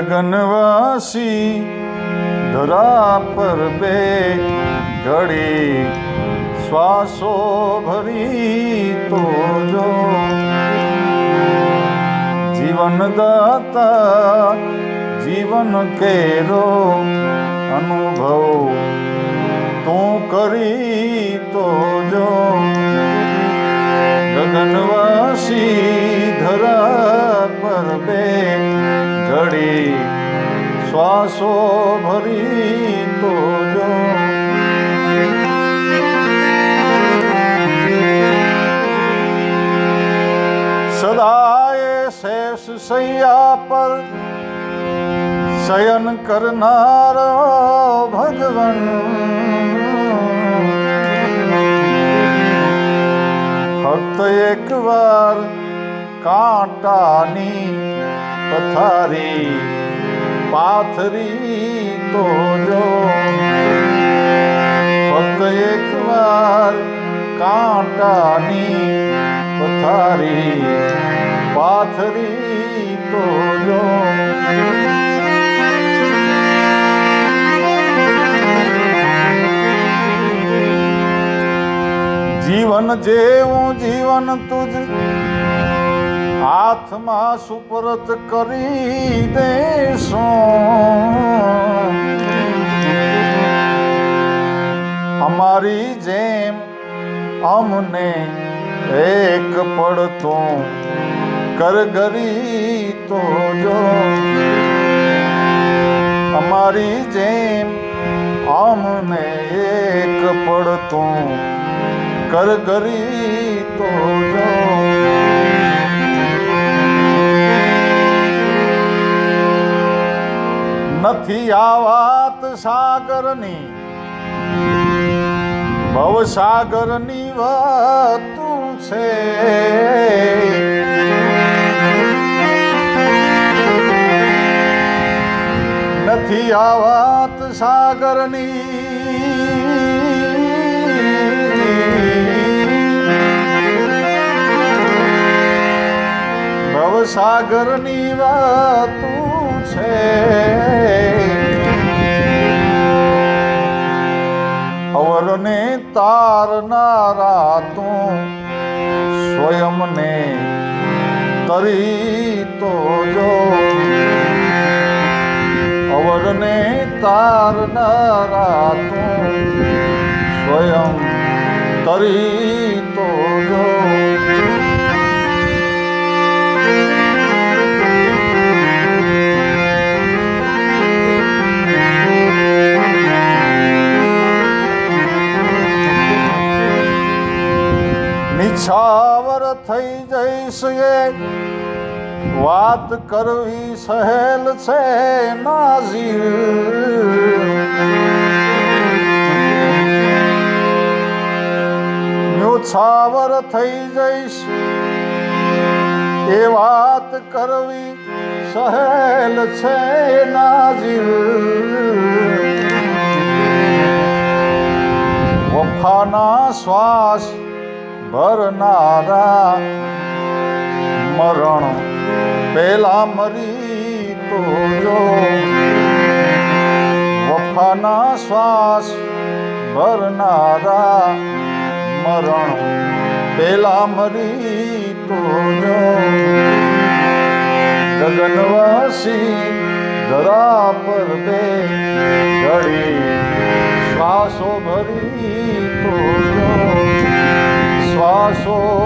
ગગનવાસી ધરા પર બે ઘડી શ્વાસો ભરી તો જો. જીવનદાતા જીવન કેરો અનુભવ તું કરી તો શ્વાસો ભરી તો જો. સદાય શેષ સૈયા પર શયન કરનાર ભગવન. ફક્ત એકવાર કાંટાની પથારી પાથરી તો જો. ફક્ત એકવાર કાંટાની પથારી પાથરી તો જો. જીવન જેવું જીવન તુજ હાથમાં સુપરત કરી દેશું. અમારી જેમ અમને એક પડતો કરગરી તો જો. અમારી જેમ અમને એક પડતો કરગરી તો જો. નથી આ વાત સાગરની ભવસાગરની વાતું છે. નથી આ વાત સાગરની ભવસાગરની તરી તો જો અવરને તારનારા તું સ્વયં તરી તો જો. નિછાવર થઈ જઈશ એ વાત કરવી સહેલ છે નાઝીર. છાવર થઈ જઈશ. એ વાત કરવી સહેલ છે નાઝીર. વફાના શ્વાસ ભરનારા મરણ પેલા મરી તો જો. વફાના શ્વાસ ભરનારા મરણ પેલા મરી તો જો. ગગનવાસી ધરા પર બે ઘડી શ્વાસો ભરી તો શ્વાસો ભરી તો